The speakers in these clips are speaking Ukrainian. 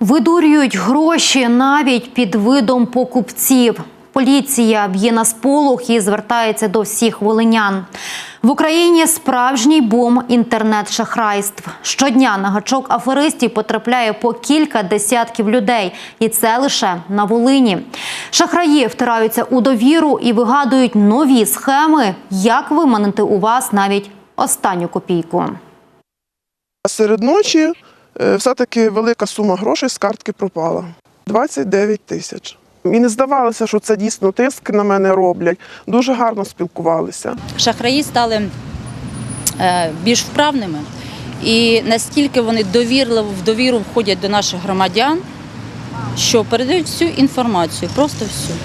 Видурюють гроші навіть під видом покупців. Поліція б'є на сполох і звертається до всіх волинян. В Україні справжній бум інтернет-шахрайств. Щодня на гачок аферистів потрапляє по кілька десятків людей, і це лише на Волині. Шахраї втираються у довіру і вигадують нові схеми, як виманити у вас навіть останню копійку. Серед ночі все-таки велика сума грошей з картки пропала 29 тисяч. І не здавалося, що це дійсно тиск на мене роблять. Дуже гарно спілкувалися. шахраї стали е, більш вправними, і настільки вони довірливо в довіру входять до наших громадян, що передають всю інформацію, просто всю.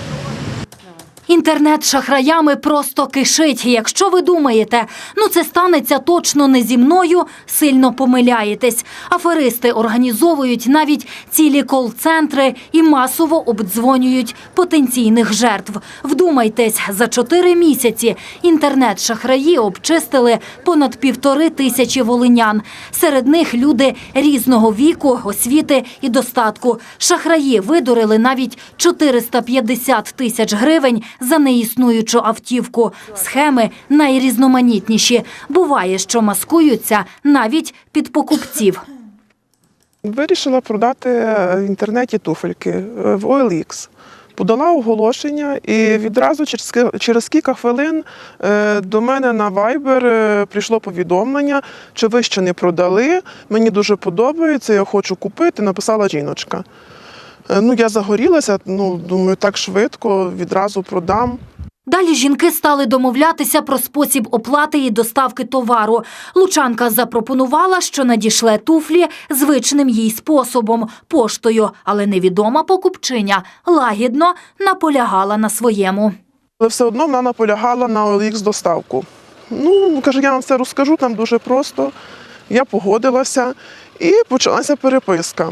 Інтернет шахраями просто кишить. Якщо ви думаєте, ну це станеться точно не зі мною, сильно помиляєтесь. Аферисти організовують навіть цілі кол-центри і масово обдзвонюють потенційних жертв. Вдумайтесь, за чотири місяці інтернет-шахраї обчистили понад півтори тисячі волинян. Серед них люди різного віку, освіти і достатку. Шахраї видурили навіть 450 тисяч гривень за неіснуючу автівку. Схеми найрізноманітніші. Буває, що маскуються навіть під покупців. Вирішила продати в інтернеті туфельки е, в OLX. Подала оголошення, і відразу через, через кілька хвилин е, до мене на Viber е, прийшло повідомлення, чи ви ще не продали. Мені дуже подобається, я хочу купити. Написала жіночка. Е, Ну, я загорілася, ну думаю, так швидко відразу продам. Далі жінки стали домовлятися про спосіб оплати і доставки товару. Лучанка запропонувала, що надішле туфлі звичним їй способом поштою, але невідома покупчиня лагідно наполягала на своєму. Але все одно вона наполягала на OLX доставку. Ну, каже, я вам все розкажу, там дуже просто. Я погодилася і почалася переписка.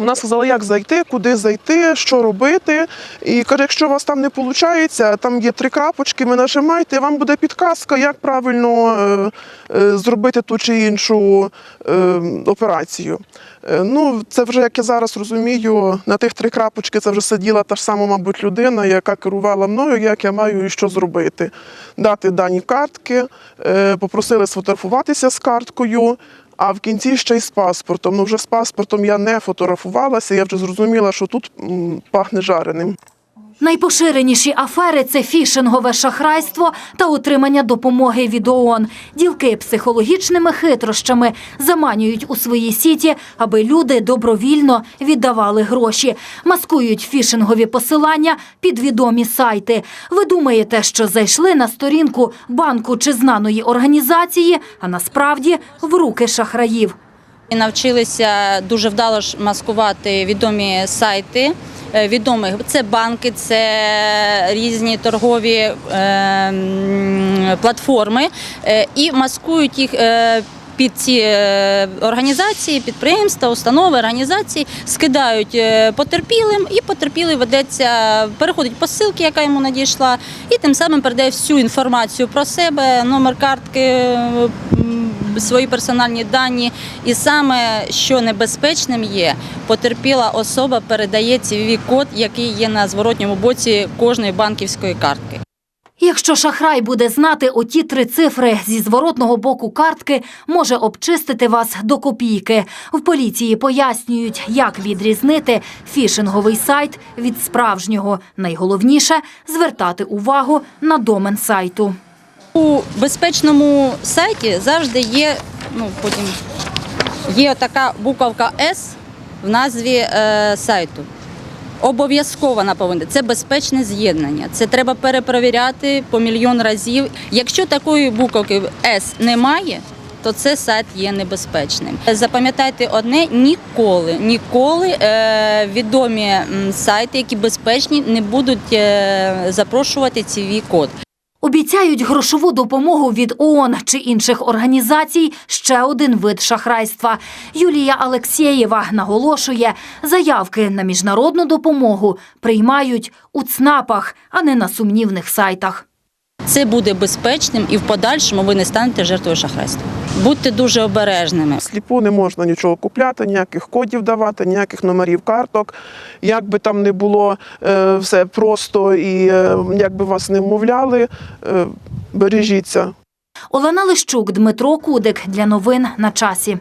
Вона сказала, як зайти, куди зайти, що робити. І каже, якщо у вас там не виходить, там є три крапочки, ви нажимаєте, і вам буде підказка, як правильно е, е, зробити ту чи іншу е, операцію. Ну, це вже, як я зараз розумію, на тих три крапочки це вже сиділа та ж сама, мабуть, людина, яка керувала мною, як я маю і що зробити. Дати дані картки, попросили сфотографуватися з карткою. А в кінці ще й з паспортом. Ну вже з паспортом я не фотографувалася. Я вже зрозуміла, що тут пахне жареним. Найпоширеніші афери це фішингове шахрайство та отримання допомоги від ООН. Ділки психологічними хитрощами заманюють у свої сіті, аби люди добровільно віддавали гроші. Маскують фішингові посилання під відомі сайти. Ви думаєте, що зайшли на сторінку банку чи знаної організації, а насправді в руки шахраїв. Навчилися дуже вдало маскувати відомі сайти. Е, Відомих це банки, це різні торгові е, платформи, е, і маскують їх під ці організації, підприємства, установи, організації, скидають потерпілим, і потерпілий ведеться, переходить по ссилці, яка йому надійшла, і тим самим передає всю інформацію про себе, номер картки. Свої персональні дані, і саме що небезпечним є, потерпіла особа передає циві код, який є на зворотньому боці кожної банківської картки. Якщо шахрай буде знати оті три цифри зі зворотного боку картки, може обчистити вас до копійки. В поліції пояснюють, як відрізнити фішинговий сайт від справжнього. Найголовніше звертати увагу на домен сайту. У безпечному сайті завжди є, ну потім є така буковка С в назві е, сайту. Обов'язково вона. Це безпечне з'єднання. Це треба перепровіряти по мільйон разів. Якщо такої буковки С немає, то це сайт є небезпечним. Запам'ятайте одне: ніколи, ніколи е, відомі сайти, які безпечні, не будуть е, запрошувати циві код. Обіцяють грошову допомогу від ООН чи інших організацій – ще один вид шахрайства. Юлія Алексєєва наголошує, заявки на міжнародну допомогу приймають у ЦНАПах, а не на сумнівних сайтах. Це буде безпечним і в подальшому ви не станете жертвою шахрайства. Будьте дуже обережними. Сліпу не можна нічого купляти, ніяких кодів давати, ніяких номерів карток. Як би там не було е, все просто і е, як би вас не вмовляли, е, бережіться. Олена Лищук, Дмитро Кудик для новин на часі.